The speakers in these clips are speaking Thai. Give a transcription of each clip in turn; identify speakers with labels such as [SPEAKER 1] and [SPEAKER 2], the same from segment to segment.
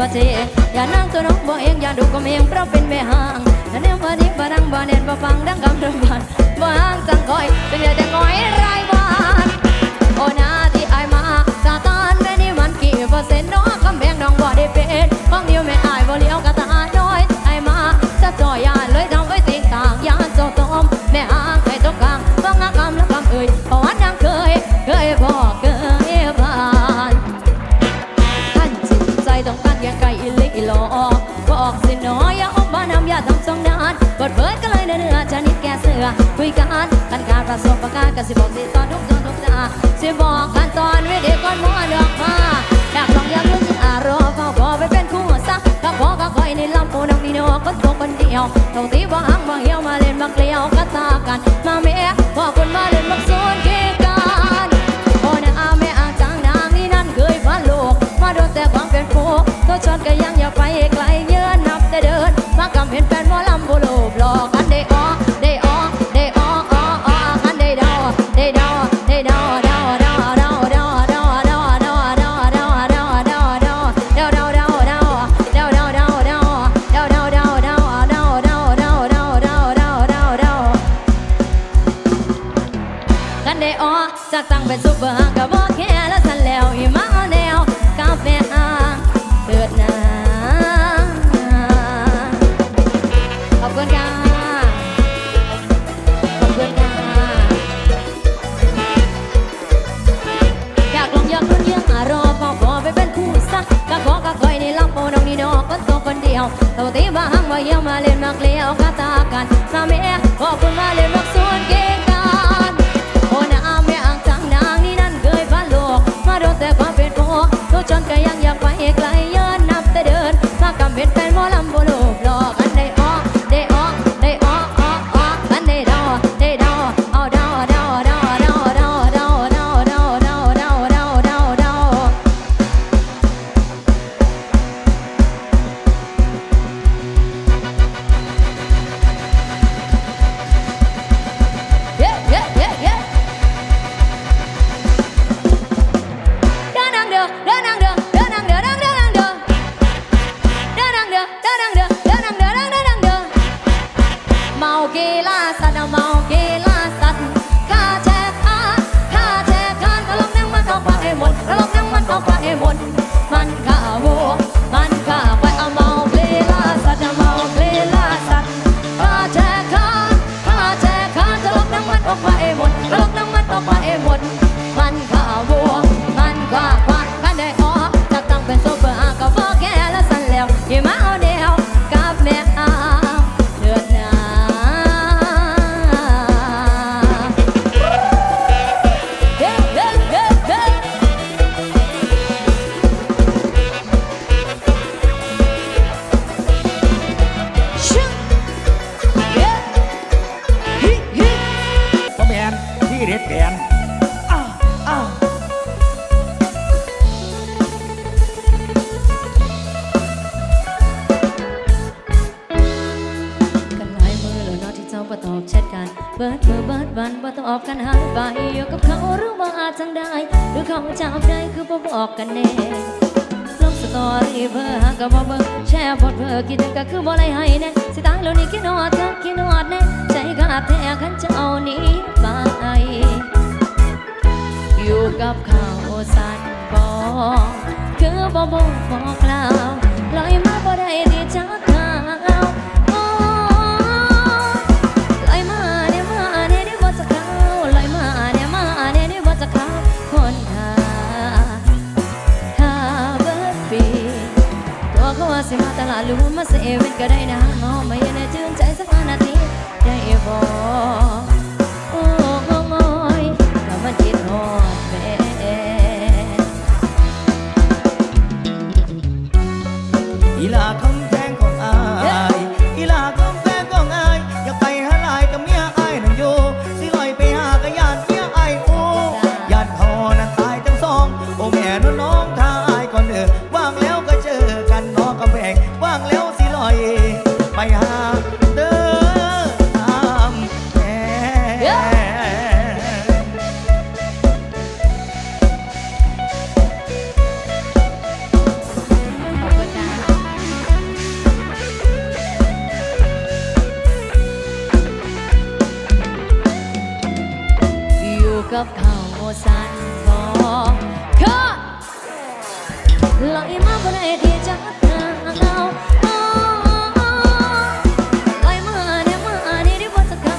[SPEAKER 1] ปรเทอย่านั่งตัวนกบ่เองอย่าดูก็เองเพราะเป็นแม่หางนั่นเองบ่ดิ้งบ่ดังบ่เน็นบ่ฟังดังกำรำบานบ่ห่างจังคอยเป็นเด็กแต่งอย สวมประการกสิบอกสิตอนทุกตอนทุกตาสิบอกกันตอนวิธีก่อนหมอดอกมาอยากลองยังลึกอารมณ์เขาขอไปเป็นคู่ซะถ้าขอก็คอยในลำปูนองนี่นอกคนตกคนเดียวตรงที่ว่าหังว่าเหี่ยวมาเล่นมาเกลียวก็ตากันมาเมีย กันหายไปอยู่กับเขาหรือว่าอาจจังได้ หรือเขาจับได้คือบ่บอกกันแน่ลงสตอรี่เพื่อหากับ่เบอร์แชร์บทเพื่อคิดก็คือบ่ได้ให้แน่สิตายแล้วนี่กิดนอดธอกิดนอดแน่ใจขาดแท้กันจะเจ้านี้ไปอยู่กับเขาสั่นฟอกคือบ่บ่บอกกล่าวลอยมาบ่ได้ที่จัก หรือว่ามาเซเว่นก็ได้นะน้องาเห็นในจึงใจสักนาทีได้บอกโอ้งอยก็มันคิดหอดแม่
[SPEAKER 2] อีลาคำแพงของอายอีลาคำแพงของอายอยากไปหาลายกับเมียอายนั่งอยู่สิลอยไปหากะยานเมียอายโอ้ยานพอนั่นตายจังสองโอ้แม่น้อง ลอยมา
[SPEAKER 1] บ่ได้ที่จะเก่าลอยมาเนี่ยมาเนี่ยได้บ่จะเก่า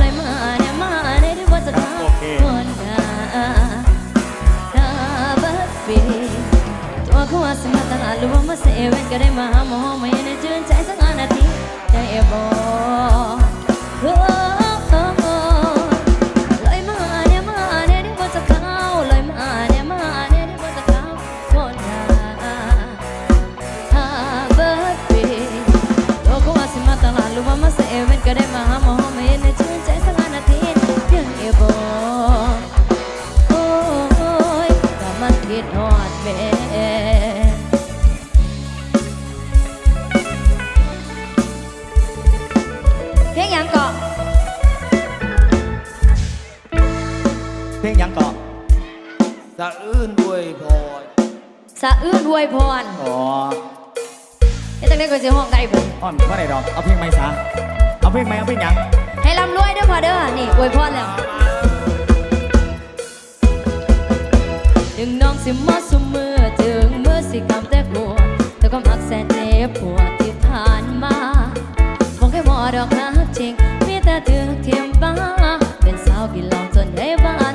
[SPEAKER 1] ลอยมาเนี่ยมาเนี่ยได้บ่จะเก่า
[SPEAKER 2] ค
[SPEAKER 1] นหน้าหน้าบัดปีตัวเขาว่าสมาตารู้ว่ามาเซเว่นก็ได้มาหาหมอไม่ได้จืนใจสักนาทีได้บ
[SPEAKER 3] อ
[SPEAKER 1] ก อ่
[SPEAKER 2] อนว่าไหนดอก เอาเพลงไหมซะเอาเพลงไหมเอาเพลงยัง
[SPEAKER 1] ให้ร่ำรวยด้วยพอเด้อนี่อวยพรแล้วถึงน้องสิมาสมมือถึงเมื่อสิกำแต่กลัวแต่ก็มักแสนเจ็บปวดที่ผ่านมาบองแค่มอดอกนะจริงมีแต่เถือเทียมบ้าเป็นสาวกินลองจนได้บ้า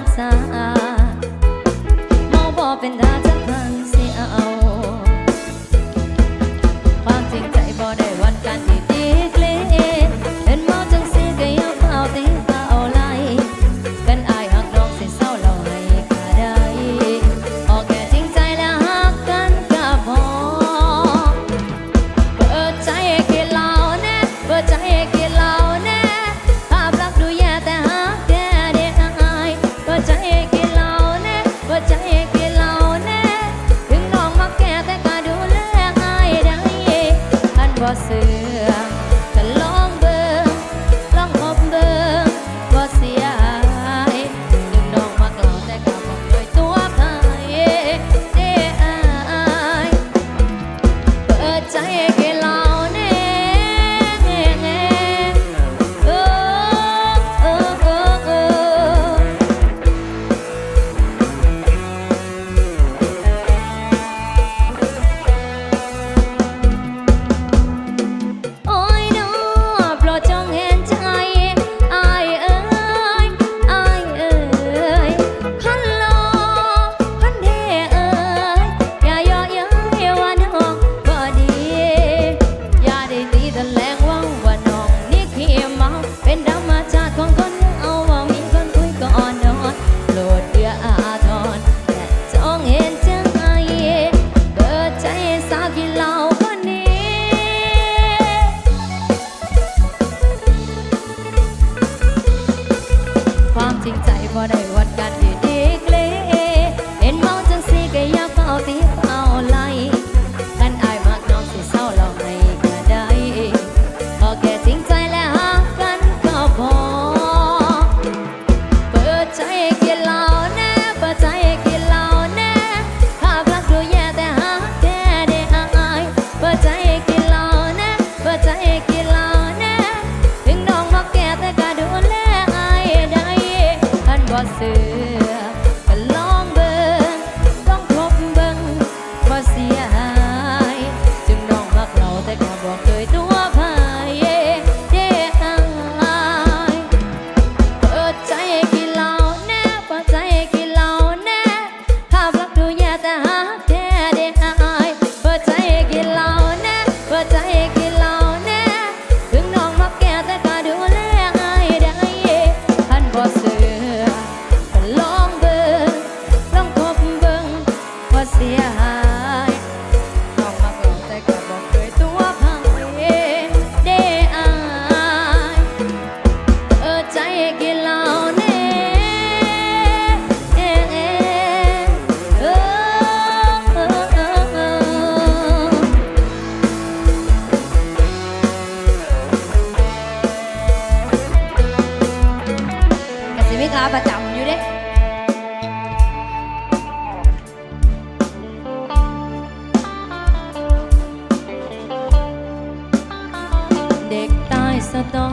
[SPEAKER 1] เด็กตายสตอ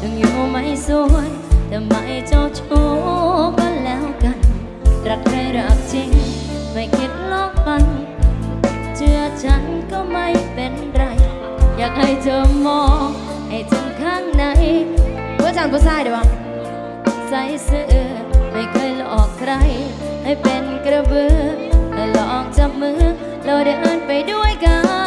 [SPEAKER 1] ถึงอยู่ไม่สวยแต่ไม่เจ้าชู้ก็แล้วกัน รักใครรักจริง ไม่คิดลอกปัน เชื่อฉันก็ไม่เป็นไร
[SPEAKER 2] อ
[SPEAKER 1] ยากให้
[SPEAKER 2] เธ
[SPEAKER 1] อ
[SPEAKER 2] มอง
[SPEAKER 1] ให้ถึงข้างในผู้จันผู้ชายเดี๋ยวใส่เสื้อไม่เคยหลอกใคร ให้เป็นกระเบือลองจับมือเราเดินไปด้วยกัน